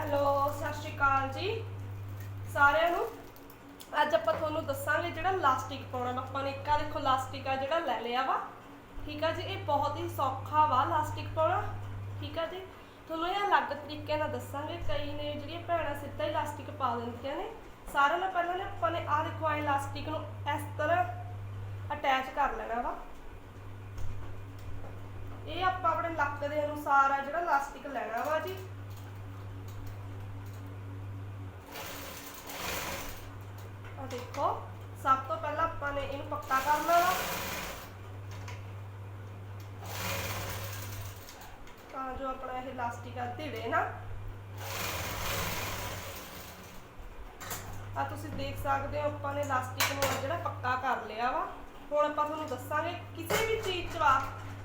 Hello, ਸਤਿ ਸ਼੍ਰੀ ਅਕਾਲ ਜੀ। ਸਾਰਿਆਂ ਨੂੰ ਅੱਜ ਆਪਾਂ ਤੁਹਾਨੂੰ ਦੱਸਾਂਗੇ ਜਿਹੜਾ ਲਾਸਟਿਕ ਪਾਉਣਾ ਵਾ। ਆਪਾਂ ਨੇ ਇੱਕ ਆ ਦੇਖੋ, ਲਾਸਟਿਕ ਆ ਜਿਹੜਾ ਲੈ ਲਿਆ ਵਾ। ਠੀਕ ਆ ਜੀ, ਇਹ ਬਹੁਤ ਹੀ ਸੌਖਾ ਵਾ ਲਾਸਟਿਕ ਪਾਉਣਾ। ਠੀਕ ਆ ਜੀ, ਤੁਹਾਨੂੰ ਇਹ ਅਲੱਗ ਤਰੀਕੇ ਨਾਲ ਦੱਸਾਂਗੇ। ਕਈ ਨੇ ਜਿਹੜੀਆਂ ਭੈਣਾਂ ਸਿੱਧਾ ਹੀ ਲਾਸਟਿਕ ਪਾ ਦਿੰਦੀਆਂ ਨੇ। ਸਾਰਿਆਂ ਨਾਲ ਪਹਿਲਾਂ ਨੇ ਆਪਾਂ ਨੇ ਆਹ ਦੇਖੋ ਐ ਲਾਸਟਿਕ ਨੂੰ ਇਸ ਤਰ੍ਹਾਂ ਅਟੈਚ ਕਰ ਲੈਣਾ ਵਾ। ਇਹ ਆਪਾਂ ਆਪਣੇ ਲੱਕ ਦੇ ਅਨੁਸਾਰ ਆ ਜਿਹੜਾ ਲਾਸਟਿਕ ਲੈਣਾ ਵਾ ਜੀ ਆ ਦੇਖੋ, ਸਭ ਤੋਂ ਪਹਿਲਾਂ ਆਪਾਂ ਨੇ ਇਹਨੂੰ ਪੱਕਾ ਕਰਨਾ ਵਾ ਤਾਂ ਜੋ ਆਪਣਾ ਇਹ ਇਲਾਸਟਿਕ ਆ ਧਿੜੇ ਨਾ। ਆ ਤੁਸੀਂ ਦੇਖ ਸਕਦੇ ਹੋ, ਆਪਾਂ ਨੇ ਇਲਾਸਟਿਕ ਨੂੰ ਜਿਹੜਾ ਪੱਕਾ ਕਰ ਲਿਆ ਵਾ। ਹੁਣ ਆਪਾਂ ਤੁਹਾਨੂੰ ਦੱਸਾਂਗੇ, ਕਿਸੇ ਵੀ ਚੀਜ਼ 'ਚ ਵਾ,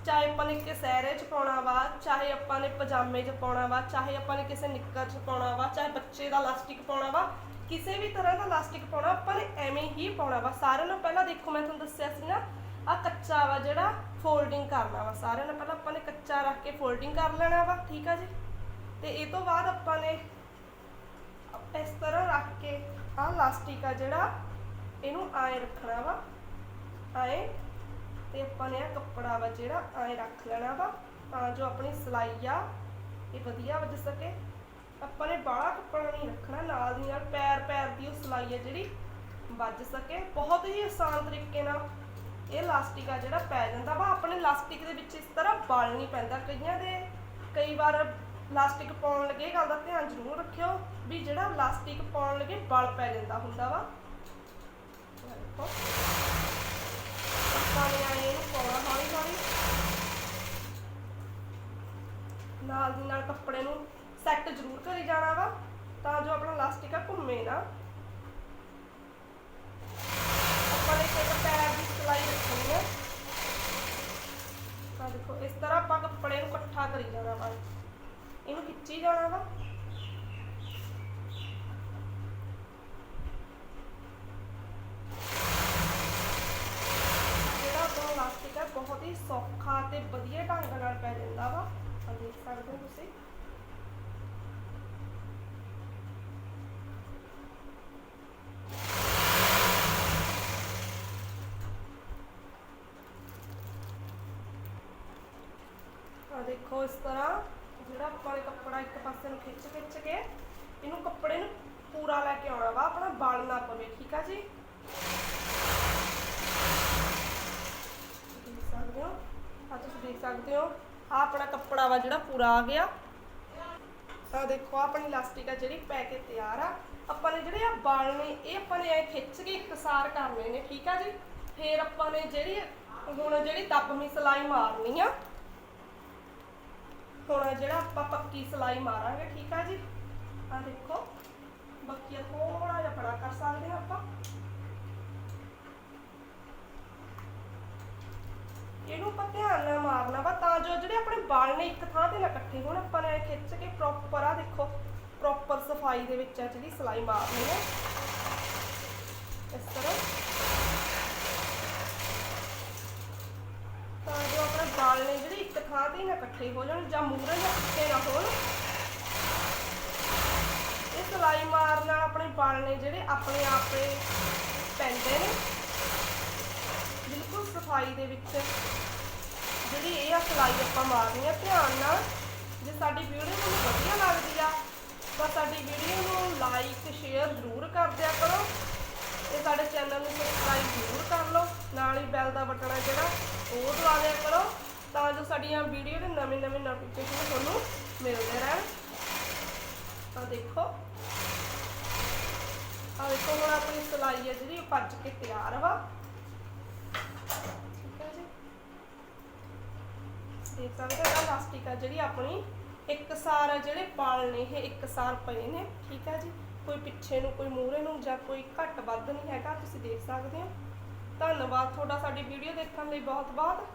ਚਾਹੇ ਆਪਾਂ ਨੇ ਕਿਸੇ ਸਹਿਰੇ 'ਚ ਪਾਉਣਾ ਵਾ, ਚਾਹੇ ਆਪਾਂ ਨੇ ਪਜਾਮੇ 'ਚ ਪਾਉਣਾ ਵਾ, ਚਾਹੇ ਆਪਾਂ ਨੇ ਕਿਸੇ ਨਿੱਕਰ 'ਚ ਪਾਉਣਾ ਵਾ, ਚਾਹੇ ਬੱਚੇ ਦਾ ਇਲਾਸਟਿਕ ਪਾਉਣਾ ਵਾ ਕਿਸੇ ਵੀ ਤਰ੍ਹਾਂ ਦਾ ਇਲਾਸਟਿਕ ਪਾਉਣਾ, ਆਪਾਂ ਨੇ ਐਵੇਂ ਹੀ ਪਾਉਣਾ ਵਾ। ਸਾਰਿਆਂ ਨੂੰ ਪਹਿਲਾਂ ਦੇਖੋ, ਮੈਂ ਤੁਹਾਨੂੰ ਦੱਸਿਆ ਸੀ ਨਾ ਆ ਕੱਚਾ ਵਾ ਜਿਹੜਾ ਫੋਲਡਿੰਗ ਕਰਨਾ ਵਾ। ਸਾਰਿਆਂ ਨੂੰ ਪਹਿਲਾਂ ਆਪਾਂ ਨੇ ਕੱਚਾ ਰੱਖ ਕੇ ਫੋਲਡਿੰਗ ਕਰ ਲੈਣਾ ਵਾ, ਠੀਕ ਆ ਜੀ? ਤੇ ਇਹ ਤੋਂ ਬਾਅਦ ਆਪਾਂ ਨੇ ਇਸ ਤਰ੍ਹਾਂ ਰੱਖ ਕੇ ਆਹ ਲਾਸਟਿਕ ਆ ਜਿਹੜਾ, ਇਹਨੂੰ ਆਏ ਰੱਖਣਾ ਵਾ। ਆਏ ਤੇ ਆਪਾਂ ਨੇ ਆ ਕੱਪੜਾ ਵਾ ਜਿਹੜਾ ਆਏ ਰੱਖ ਲੈਣਾ ਵਾ, ਤਾਂ ਜੋ ਆਪਣੀ ਸਿਲਾਈ ਆ, ਇਹ ਵਧੀਆ ਵੱਜ ਸਕੇ। ਆਪਾਂ ਨੇ ਬਾਹਲਾ ਕੱਪੜਾ ਨਹੀਂ ਰੱਖਣਾ, ਨਾਲ ਦੀ ਨਾਲ ਪੈਰ ਪੈਰ ਦੀ ਉਹ ਸਿਲਾਈ ਆ ਜਿਹੜੀ ਵੱਜ ਸਕੇ। ਬਹੁਤ ਹੀ ਆਸਾਨ ਤਰੀਕੇ ਨਾਲ ਇਹ ਲਾਸਟਿਕ ਆ ਜਿਹੜਾ ਪੈ ਜਾਂਦਾ ਵਾ। ਆਪਣੇ ਲਾਸਟਿਕ ਦੇ ਵਿੱਚ ਇਸ ਤਰ੍ਹਾਂ ਬਲ ਨਹੀਂ ਪੈਂਦਾ। ਕਈਆਂ ਦੇ ਕਈ ਵਾਰ ਲਾਸਟਿਕ ਪਾਉਣ ਲੱਗੇ ਗੱਲ ਦਾ ਧਿਆਨ ਜ਼ਰੂਰ ਰੱਖਿਓ ਵੀ ਜਿਹੜਾ ਲਾਸਟਿਕ ਪਾਉਣ ਲੱਗੇ ਬਲ ਪੈ ਜਾਂਦਾ ਹੁੰਦਾ ਵਾ। ਆਹ ਆਏ ਇਹਨੂੰ ਪਾਉਣਾ ਹੌਲੀ ਹੌਲੀ ਨਾਲ ਦੀ ਨਾਲ ਕੱਪੜੇ ਨੂੰ ਸੈੱਟ ਜ਼ਰੂਰ ਕਰੀ ਜਾਣਾ ਵਾ, ਤਾਂ ਜੋ ਆਪਣਾ ਲਾਸਟਿਕ ਆ ਘੁੰਮੇ ਨਾ। ਆਪਾਂ ਨੇ ਇੱਕ ਪੈਰ ਦੀ ਸਿਲਾਈ ਰੱਖਣੀ ਹੈ ਤਾਂ ਦੇਖੋ, ਇਸ ਤਰ੍ਹਾਂ ਆਪਾਂ ਕੱਪੜੇ ਨੂੰ ਇਕੱਠਾ ਕਰੀ ਜਾਣਾ ਵਾ। ਇਹਨੂੰ ਖਿੱਚੀ ਜਾਣਾ ਵਾ। ਬਹੁਤ ਹੀ ਸੌਖਾ ਤੇ ਵਧੀਆ ਢੰਗ ਨਾਲ ਪੈ ਜਾਂਦਾ ਵਾ। ਦੇਖ ਸਕਦੇ ਹੋ ਤੁਸੀਂ ਆ ਦੇਖੋ ਇਸ ਤਰ੍ਹਾਂ, ਜਿਹੜਾ ਆਪਾਂ ਨੇ ਕੱਪੜਾ ਇੱਕ ਪਾਸੇ ਨੂੰ ਖਿੱਚ ਖਿੱਚ ਕੇ ਇਹਨੂੰ ਕੱਪੜੇ ਨੂੰ ਪੂਰਾ ਲੈ ਕੇ ਆਉਣਾ ਵਾ, ਆਪਣਾ ਬਲ ਨਾ ਪਵੇ, ਠੀਕ ਆ ਜੀ? ਦੇਖ ਸਕਦੇ ਹੋ? ਆ ਤੁਸੀਂ ਦੇਖ ਸਕਦੇ ਹੋ ਆ ਆਪਣਾ ਕੱਪੜਾ ਵਾ ਜਿਹੜਾ ਪੂਰਾ ਆ ਗਿਆ। ਆ ਦੇਖੋ, ਆਹ ਆਪਣੀ ਇਲਾਸਟਿਕ ਆ ਜਿਹੜੀ ਪੈ ਕੇ ਤਿਆਰ ਆ। ਆਪਾਂ ਨੇ ਜਿਹੜੇ ਆ ਬਾਲ ਨੇ, ਇਹ ਆਪਾਂ ਨੇ ਐ ਖਿੱਚ ਕੇ ਇਕਸਾਰ ਕਰਨੇ ਨੇ, ਠੀਕ ਆ ਜੀ? ਫੇਰ ਆਪਾਂ ਨੇ ਜਿਹੜੀ, ਹੁਣ ਜਿਹੜੀ ਦੱਬ ਮੀ ਸਿਲਾਈ ਮਾਰਨੀ ਆ ਹੁਣ ਜਿਹੜਾ ਆਪਾਂ ਪੱਕੀ ਸਿਲਾਈ ਮਾਰਾਂਗੇ, ਠੀਕ ਆ ਜੀ? ਆ ਦੇਖੋ, ਬੱਕੀਆ ਥੋੜਾ ਜਿਹਾ ਬੜਾ ਕਰ ਸਕਦੇ ਹਾਂ ਆਪਾਂ। ਇਹਨੂੰ ਆਪਾਂ ਧਿਆਨ ਨਾਲ ਮਾਰਨਾ ਵਾ, ਤਾਂ ਜੋ ਜਿਹੜੇ ਆਪਣੇ ਵਾਲ ਨੇ ਇੱਕ ਥਾਂ ਤੇ ਨਾ ਇਕੱਠੇ ਹੋਣ, ਆਪਾਂ ਨੇ ਖਿੱਚ ਕੇ ਪ੍ਰੋਪਰ ਆ ਦੇਖੋ ਪ੍ਰੋਪਰ ਸਫ਼ਾਈ ਦੇ ਵਿੱਚ ਜਿਹੜੀ ਸਿਲਾਈ ਮਾਰਨੀ ਹੈ। ਇਸ ਤਰ੍ਹਾਂ। ਤਾਂ ਜੋ ਆਪਣੇ ਵਾਲ ਨੇ ਤੇ ਨਾ ਇਕੱਠੇ ਹੋ ਜਾਣ, ਜਾਂ ਮੂਹਰੇ ਜਾਂ ਪਿੱਛੇ ਨਾ ਹੋਣ। ਇਹ ਸਿਲਾਈ ਮਾਰਨ ਨਾਲ ਆਪਣੇ ਵਾਲ ਨੇ ਜਿਹੜੇ ਆਪਣੇ ਆਪੇ ਪੈਂਦੇ ਨੇ। ਬਿਲਕੁਲ ਸਫ਼ਾਈ ਦੇ ਵਿੱਚ ਜਿਹੜੀ ਇਹ ਆ ਸਿਲਾਈ ਆਪਾਂ ਮਾਰਨੀ ਆ, ਧਿਆਨ ਨਾਲ। ਜੇ ਸਾਡੀ ਵੀਡੀਓ ਤੁਹਾਨੂੰ ਵਧੀਆ ਲੱਗਦੀ ਆ, ਤਾਂ ਸਾਡੀ ਵੀਡੀਓ ਨੂੰ ਲਾਈਕ ਸ਼ੇਅਰ ਜ਼ਰੂਰ ਕਰ ਦਿਆ ਕਰੋ। ਤੇ ਸਾਡੇ ਚੈਨਲ ਨੂੰ ਸਬਸਕ੍ਰਾਈਬ ਜ਼ਰੂਰ ਕਰ ਲਓ। ਨਾਲ ਹੀ ਬੈਲ ਦਾ ਬਟਨ ਆ ਜਿਹੜਾ, ਉਹ ਦਬਾ ਦਿਆ ਕਰੋ। ਤਾਂ ਜੋ ਸਾਡੀਆਂ ਵੀਡੀਓ ਦੇ ਨਵੇਂ ਨਵੇਂ ਨੋਟੀਫਿਕੇਸ਼ਨ ਤੁਹਾਨੂੰ ਮਿਲਦੇ ਰਹਿਣ। ਆ ਦੇਖੋ। ਆ ਦੇਖੋ, ਹੁਣ ਆਪਣੀ ਸਿਲਾਈ ਹੈ ਜਿਹੜੀ, ਉਹ ਭੱਜ ਕੇ ਤਿਆਰ ਵਾ। ਠੀਕ ਹੈ ਜੀ। ਦੇਖ ਸਕਦੇ ਹੋ ਇਲਾਸਟਿਕ ਆ ਜਿਹੜੀ ਆਪਣੀ। ਇੱਕਸਾਰ ਆ ਜਿਹੜੇ ਪਾਲ ਨੇ, ਇਹ ਇੱਕਸਾਰ ਪਏ ਨੇ। ਠੀਕ ਹੈ ਜੀ। ਕੋਈ ਪਿੱਛੇ ਨੂੰ, ਕੋਈ ਮੂਹਰੇ ਨੂੰ ਜਾਂ ਕੋਈ ਘੱਟ ਵੱਧ ਨਹੀਂ ਹੈਗਾ, ਤੁਸੀਂ ਦੇਖ ਸਕਦੇ ਹੋ। ਧੰਨਵਾਦ ਤੁਹਾਡਾ ਸਾਡੀ ਵੀਡੀਓ ਦੇਖਣ ਲਈ ਬਹੁਤ ਬਹੁਤ